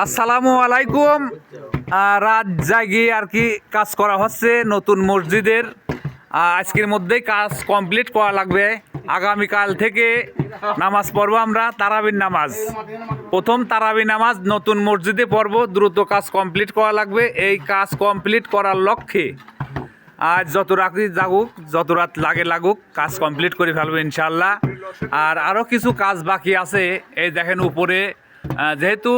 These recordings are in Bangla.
আসসালামু আলাইকুম। রাত জাগিয়ে আর কি কাজ করা হচ্ছে নতুন মসজিদের। আজকের মধ্যেই কাজ কমপ্লিট করা লাগবে। আগামীকাল থেকে নামাজ পড়ব আমরা, তারাবির নামাজ। প্রথম তারাবি নামাজ নতুন মসজিদে পড়ব, দ্রুত কাজ কমপ্লিট করা লাগবে। এই কাজ কমপ্লিট করার লক্ষ্যে আজ যত রাত্রি জাগুক, যত রাত লাগে লাগুক, কাজ কমপ্লিট করে ফেলব ইনশাল্লাহ আর আরও কিছু কাজ বাকি আছে। এই দেখেন উপরে যেহেতু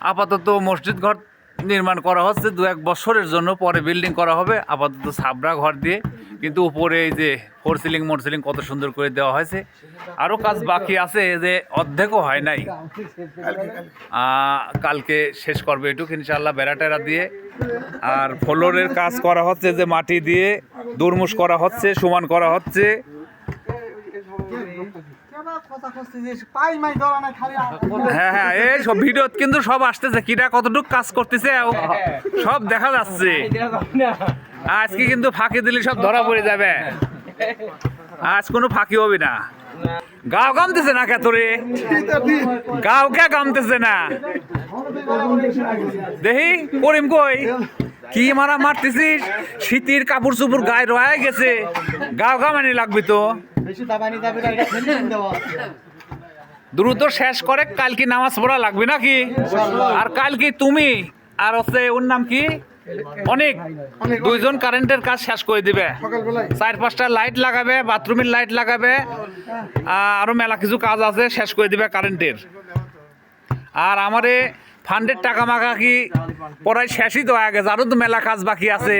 আপাতত মসজিদ ঘর নির্মাণ করা হচ্ছে। দু এক বছরের জন্য পরে বিল্ডিং করা হবে। আপাতত সাবরা ঘর দিয়ে। কিন্তু উপরে এই যে ফোর সিলিং মোর সিলিং কত সুন্দর করে দেওয়া হয়েছে। আরও কাজ বাকি আছে যে অর্ধেকও হয় নাই। কালকে শেষ করবে এটুক ইনশাল্লাহ বেড়া টেরা দিয়ে। আর ফ্লোরের কাজ করা হচ্ছে যে মাটি দিয়ে। দুরমুশ করা হচ্ছে, সমান করা হচ্ছে। হ্যাঁ হ্যাঁ এই সব ভিডিও কিন্তু সব আসতেছে কিরা কতটুকু কাজ করতেছে সব দেখা যাচ্ছে। আজকে কিন্তু ফাঁকি দিলে সব ধরা পড়ে যাবে। আজ কোনো ফাঁকি হবে না। গাও গামতেছে না কে তোরে? গাও কে গামতেছে না? দেখি করিম কই? কি মারা মারতেছিস? শীতের কাপড় চুপুর গায়ে রয়ে গেছে। গাও গামানি লাগবে তো। দ্রুত শেষ করে কালকে নামাজ পড়া লাগবে নাকি? আর কালকে তুমি আর হচ্ছে ওর নাম কি? অনেক দুইজন কারেন্টের কাজ শেষ করে দিবে। চার পাঁচটা লাইট লাগাবে বাথরুমের লাইট লাগাবে আহ, আরও মেলা কিছু কাজ আছে শেষ করে দিবে কারেন্টের। আর আমারে ফান্ডের টাকা মাখা কি পড়ায় শেষই তো আগে যারও তো মেলা কাজ বাকি আছে।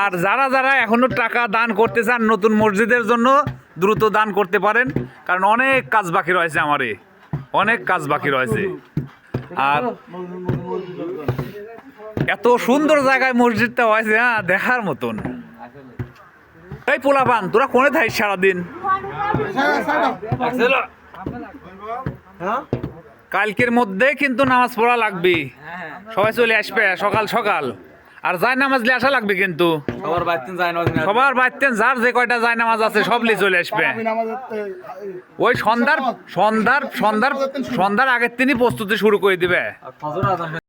আর যারা যারা এখনও টাকা দান করতে চান নতুন মসজিদের জন্য দ্রুত দান করতে পারেন, কারণ অনেক কাজ বাকি রয়েছে আমারে। অনেক কাজ বাকি রয়েছে। আর এত সুন্দর জায়গায় মসজিদটা হয়েছে হ্যাঁ দেখার মতন। এই পোলাপান, তোরা কোনে থাকিস সারাদিন? কালকের মধ্যে কিন্তু নামাজ পড়া লাগবে। সবাই চলে আসবে, সকাল সকাল। আর যায় নামাজ লিয়ে আসা লাগবে কিন্তু। সবার বাড়িতে যায় না সবার বাড়তেন যার যে কয়টা যায় নামাজ আছে সব লিয়ে চলে আসবে। ওই সন্ধ্যার সন্ধ্যার সন্ধ্যার সন্ধ্যার আগের তিনি প্রস্তুতি শুরু করে দিবে।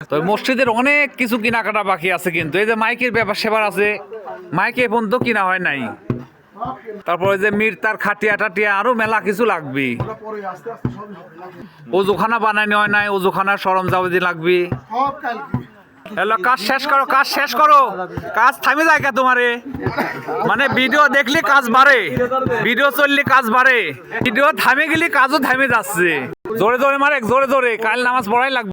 তো মসজিদের অনেক কিছু কেনাকাটা বাকি আছে কিন্তু। এই যে মাইকের ব্যাপার সেবার আছে। মাইকে এখন তো কিনা হয় নাই। তারপরে যে মির তার খাটিয়া টাটিয়া আরও মেলা কিছু লাগবে। ওজুখানা বানানি হয় নাই ওজুখানার সরঞ্জামাদি লাগবে। হ্যালো, কাজ শেষ করো, কাজ শেষ করো। কাজ থামে যায় কে তোমারে? মানে ভিডিও দেখলে কাজ বাড়ে ভিডিও চললে কাজ বাড়ে ভিডিও থামে গেলে কাজও থামে যাচ্ছে। জোরে জোরে মারে, জোরে জোরে, কাল নামাজ পড়াই লাগবে।